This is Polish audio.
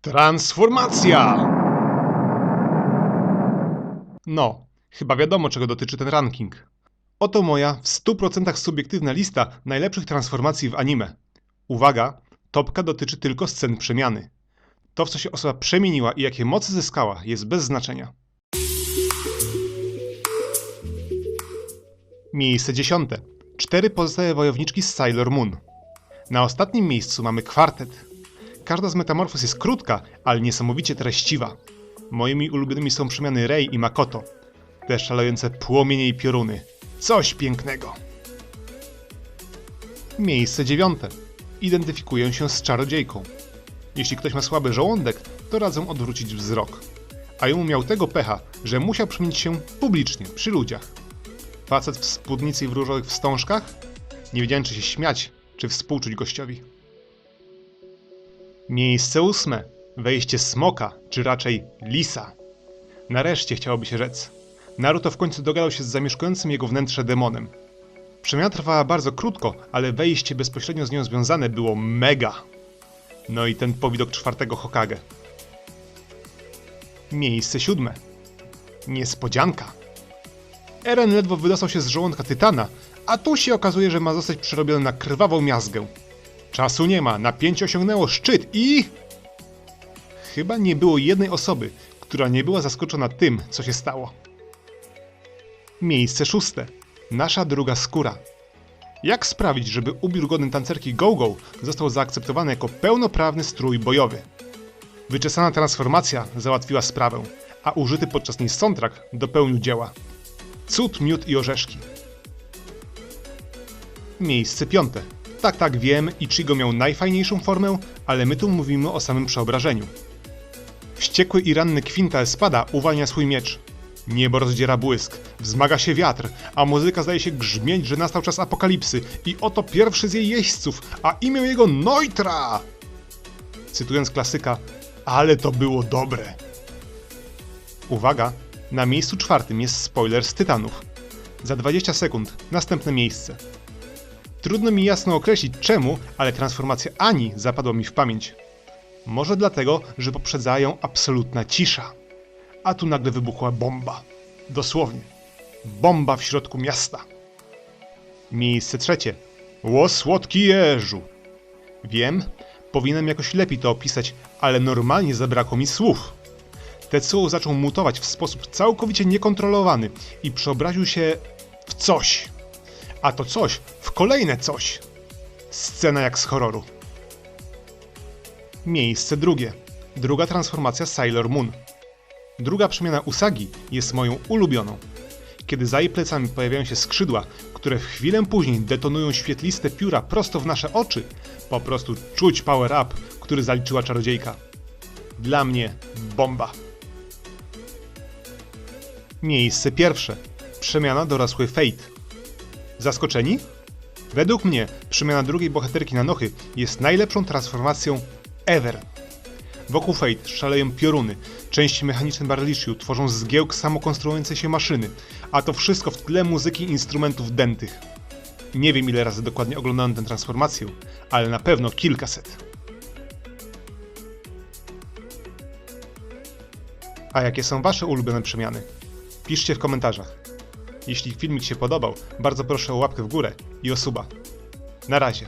Transformacja! No, chyba wiadomo, czego dotyczy ten ranking. Oto moja w 100% subiektywna lista najlepszych transformacji w anime. Uwaga, topka dotyczy tylko scen przemiany. To, w co się osoba przemieniła i jakie mocy zyskała, jest bez znaczenia. Miejsce dziesiąte. Cztery pozostałe wojowniczki z Sailor Moon. Na ostatnim miejscu mamy kwartet. Każda z metamorfoz jest krótka, ale niesamowicie treściwa. Moimi ulubionymi są przemiany Rei i Makoto. Te szalejące płomienie i pioruny. Coś pięknego. Miejsce dziewiąte. Identyfikuję się z czarodziejką. Jeśli ktoś ma słaby żołądek, to radzę odwrócić wzrok. A ją miał tego pecha, że musiał przemienić się publicznie, przy ludziach. Facet w spódnicy i w różowych wstążkach? Nie wiedziałem, czy się śmiać, czy współczuć gościowi. Miejsce ósme. Wejście smoka, czy raczej lisa. Nareszcie chciałoby się rzec. Naruto w końcu dogadał się z zamieszkującym jego wnętrze demonem. Przemiana trwała bardzo krótko, ale wejście bezpośrednio z nią związane było mega. No i ten powidok czwartego Hokage. Miejsce siódme. Niespodzianka. Eren ledwo wydostał się z żołądka Tytana, a tu się okazuje, że ma zostać przerobiony na krwawą miazgę. Czasu nie ma, napięcie osiągnęło szczyt i... Chyba nie było jednej osoby, która nie była zaskoczona tym, co się stało. Miejsce szóste. Nasza druga skóra. Jak sprawić, żeby ubiór godny tancerki Go-Go został zaakceptowany jako pełnoprawny strój bojowy? Wyczesana transformacja załatwiła sprawę, a użyty podczas niej soundtrack dopełnił dzieła. Cud, miód i orzeszki. Miejsce piąte. Tak, tak, wiem, Ichigo miał najfajniejszą formę, ale my tu mówimy o samym przeobrażeniu. Wściekły i ranny Quinta Espada uwalnia swój miecz. Niebo rozdziera błysk, wzmaga się wiatr, a muzyka zdaje się grzmieć, że nastał czas apokalipsy i oto pierwszy z jej jeźdźców, a imię jego Neutra! Cytując klasyka, ale to było dobre. Uwaga, na miejscu czwartym jest spoiler z Tytanów. Za 20 sekund, następne miejsce. Trudno mi jasno określić czemu, ale transformacja Ani zapadła mi w pamięć. Może dlatego, że poprzedza ją absolutna cisza. A tu nagle wybuchła bomba. Dosłownie. Bomba w środku miasta. Miejsce trzecie. Ło słodki jeżu. Wiem, powinienem jakoś lepiej to opisać, ale normalnie zabrakło mi słów. Tetsuo zaczął mutować w sposób całkowicie niekontrolowany i przeobraził się w coś. A to coś w kolejne coś. Scena jak z horroru. Miejsce drugie. Druga transformacja Sailor Moon. Druga przemiana Usagi jest moją ulubioną. Kiedy za jej plecami pojawiają się skrzydła, które w chwilę później detonują świetliste pióra prosto w nasze oczy, po prostu czuć power up, który zaliczyła czarodziejka. Dla mnie bomba. Miejsce pierwsze. Przemiana dorosły Fate. Zaskoczeni? Według mnie przemiana drugiej bohaterki na Nochy jest najlepszą transformacją ever. Wokół Fate szaleją pioruny, części mechaniczne Barlishiu tworzą zgiełk samokonstruującej się maszyny, a to wszystko w tle muzyki instrumentów dętych. Nie wiem ile razy dokładnie oglądałem tę transformację, ale na pewno kilkaset. A jakie są wasze ulubione przemiany? Piszcie w komentarzach. Jeśli filmik się podobał, bardzo proszę o łapkę w górę i o suba. Na razie.